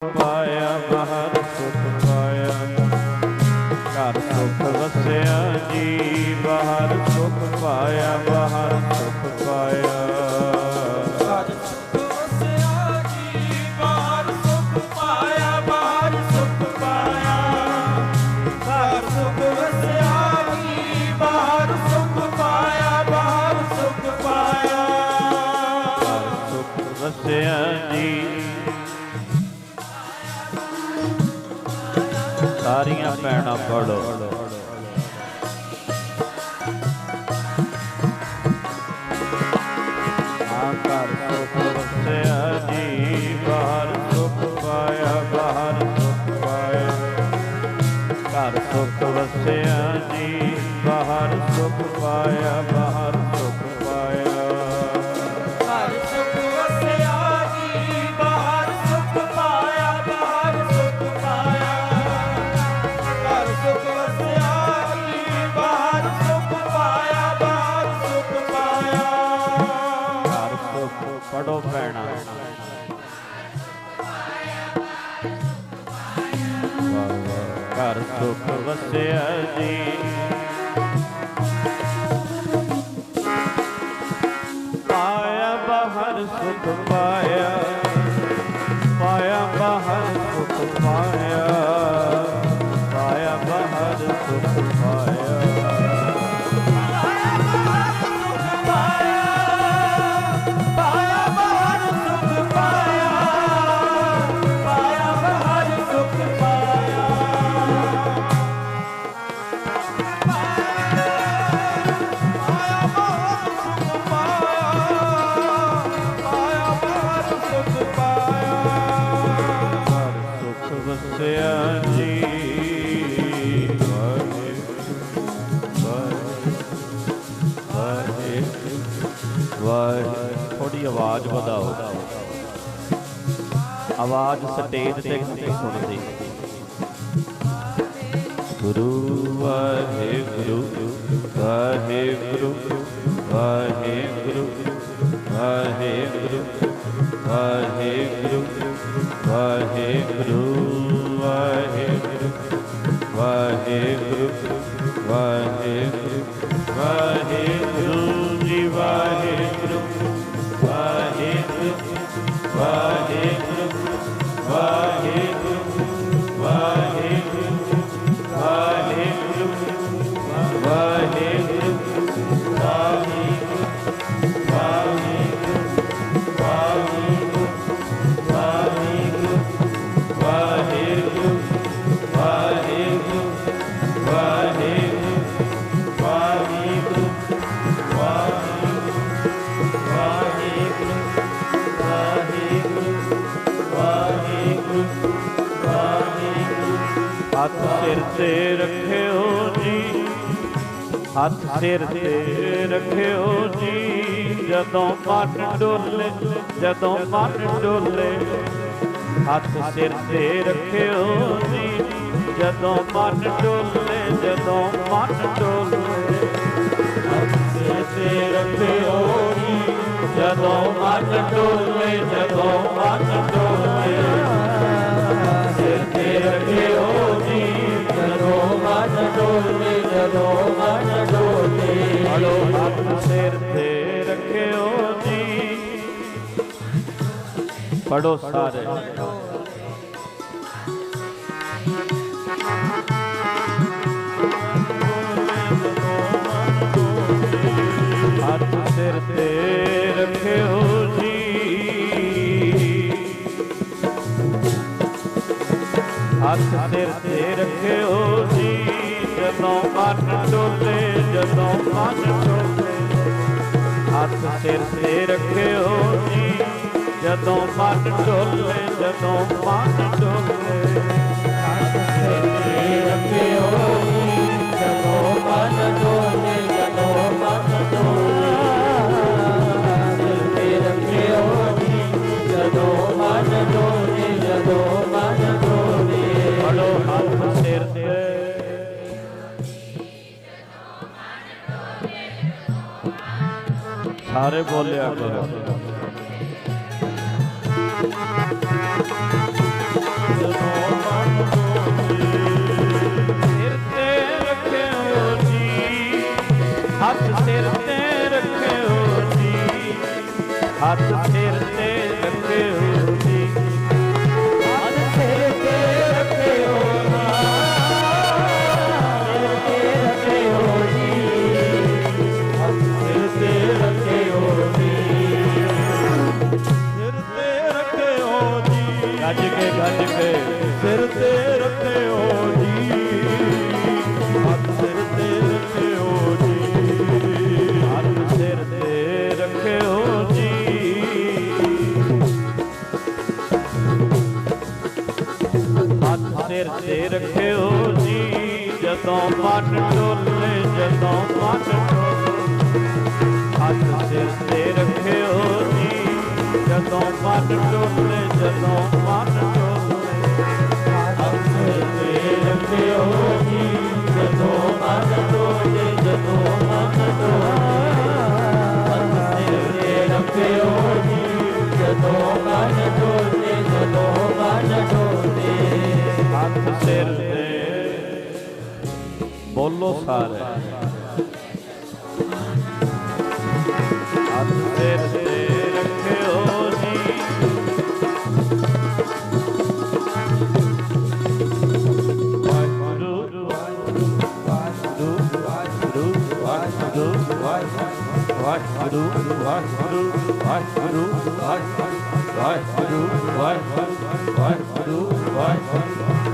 ਪਾਇਆ ਬਾਹਰ ਸੁਖ ਪਾਇਆ। ਘਰ ਸੁਖ ਵਸਿਆ ਜੀ ਬਾਹਰ ਸੁਖ ਪਾਇਆ ਬਾਹਰ ਸੁਖ ਪਾਇਆ। ਵਸਿਆ ਜੀ ਸਾਰੀਆਂ ਭੈਣਾਂ ਪੜੋ ਆ ਘਰ ਸੁਖ ਵਸਿਆ ਜੀ ਬਾਹਰ ਸੁਖ ਪਾਇਆ ਸੁਖ ਵਸਿਆ ਜੀ। ਆਇਆ ਬਾਹਰ ਸੁਖ ਪਾਇਆ। ਵਾਹਿਗੁਰੂ ਥੋੜੀ ਆਵਾਜ਼ ਵਧਾਓ ਆਵਾਜ਼ ਸਟੇਜ ਤੇ ਨਹੀਂ ਸੁਣਦੀ ਗੁਰੂ ਵਾਹਿਗੁਰੂ ਵਾਹਿਗੁਰੂ ਵਾਹਿਗੁਰੂ ਵਾਹਿਗੁਰੂ ਵਾਹਿਗੁਰੂ ਵਾਹਿਗੁਰੂ ਵਾਹਿਗੁਰੂ ਵਾਹਿਗੁਰੂ ਵਾਹਿਗੁਰੂ ਵਾਹਿਗੁਰੂ ਹੱਥ ਸਿਰ ਤੇ ਰੱਖਿਓ ਜੀ। ਹੱਥ ਸਿਰ ਤੇ ਰੱਖਿਓ ਜੀ। ਜਦੋਂ ਮਨ ਡੋਲੇ, ਜਦੋਂ ਮਨ ਡੋਲੇ। ਹੱਥ ਸਿਰ ਤੇ ਰੱਖਿਓ ਜੀ। ਜਦੋਂ ਮਨ ਡੋਲੇ, ਜਦੋਂ ਮਨ ਡੋਲੇ। ਹੱਥ ਸਿਰ ਤੇ ਰੱਖਿਓ ਜੀ। ਜਦੋਂ ਮਨ ਡੋਲੇ, ਜਦੋਂ ਮਨ ਜਦੋਂ ਮਨ ਡੋਲੇ ਹਲੋ, ਹੱਥ ਸਿਰ ਤੇ ਰੱਖਿਓ ਜੀ। ਪੜੋ ਸਾਰੇ। ਹੱਥ ਸਿਰ ਤੇ ਰੱਖਿਓ ਹੱਥ ਸਿਰ ਤੇ ਰੱਖਿਓ ਜੀ। ਜਦੋਂ ਮਨ ਡੋਲੇ ਜਦੋਂ ਮਨ ਡੋਲੇ ਹੱਥ ਸਿਰ ਤੇ ਰੱਖਿਓ ਜੀ ਜਦੋਂ ਮਨ ਡੋਲੇ। ਜਦੋਂ ਮਨ ਡੋਲੇ ਹੱਥ ਸਿਰ ਤੇ ਰੱਖਿਓ আরে বলে আগে। ਸਿਰ ਤੇ ਰੱਖਿਓ ਜੀ, ਜਦੋਂ ਮਨ ਡੋਲੇ, ਜਦੋਂ ਮਨ ਹੱਥ ਸਿਰ ਤੇ ਰੱਖਿਓ ਜੀ, ਜਦੋਂ ਮਨ ਡੋਲੇ, ਜਦੋਂ ਮਨ ਡੋਲੇ। ਹੱਥ ਸਿਰ ਤੇ ਰੱਖਿਓ ਜੀ, ਜਦੋਂ ਮਨ ਬੋਲੋ ਸਾਰੇ ਹੱਥ ਸਿਰ ਤੇ ਰੱਖਿਓ ਜੀ ਵਾਹਿਗੁਰੂ ਵਾਹਿਗੁਰੂ ਵਾਹਿਗੁਰੂ ਵਾਹਿਗੁਰੂ ਵਾਹਿਗੁਰੂ ਵਾਹਿਗੁਰੂ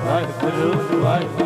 ਵਾਹਿਗੁਰੂ ਵਾਹਿਗੁਰੂ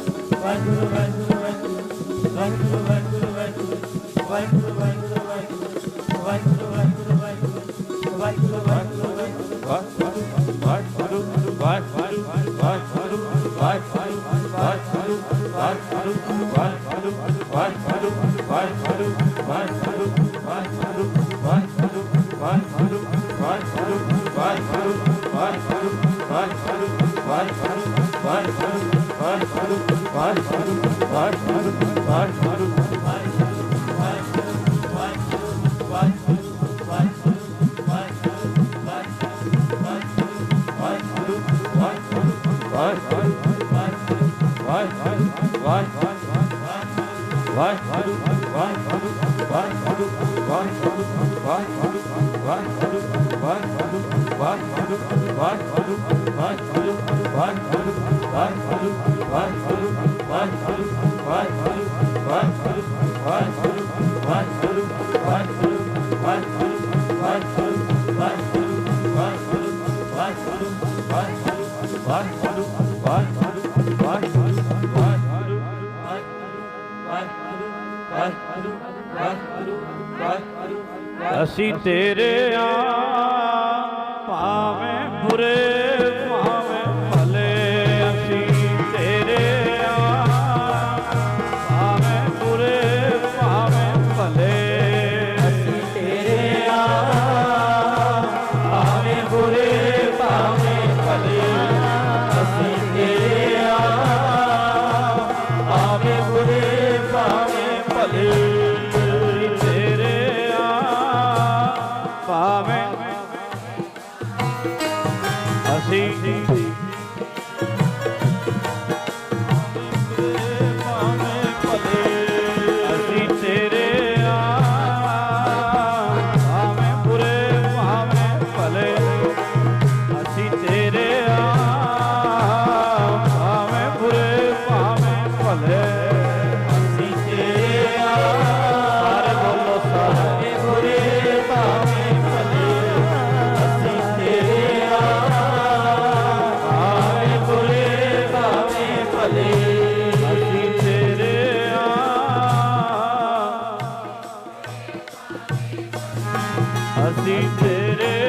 ਵਾਹਿਗੁਰੂ ਵਾਹਿਗੁਰੂ ਵਾਹਿਗੁਰੂ ਵਾਹਿਗੁਰੂ ਵਾਹਿਗੁਰੂ ਵਾਹਿਗੁਰੂ ਵਾਹਿਗੁਰੂ ਵਾਹਿਗੁਰੂ ਵਾਹਿਗੁਰੂ ਵਾਹਿਗੁਰੂ ਵਾਹਿਗੁਰੂ ਵਾਹਿਗੁਰੂ ਵਾਹਿਗੁਰੂ Bye. ਅਸੀਂ ਤੇਰੇ ਆ ਭਾਵੇਂ ਬੁਰੇ ਅਸੀਂ ਤੇਰੇ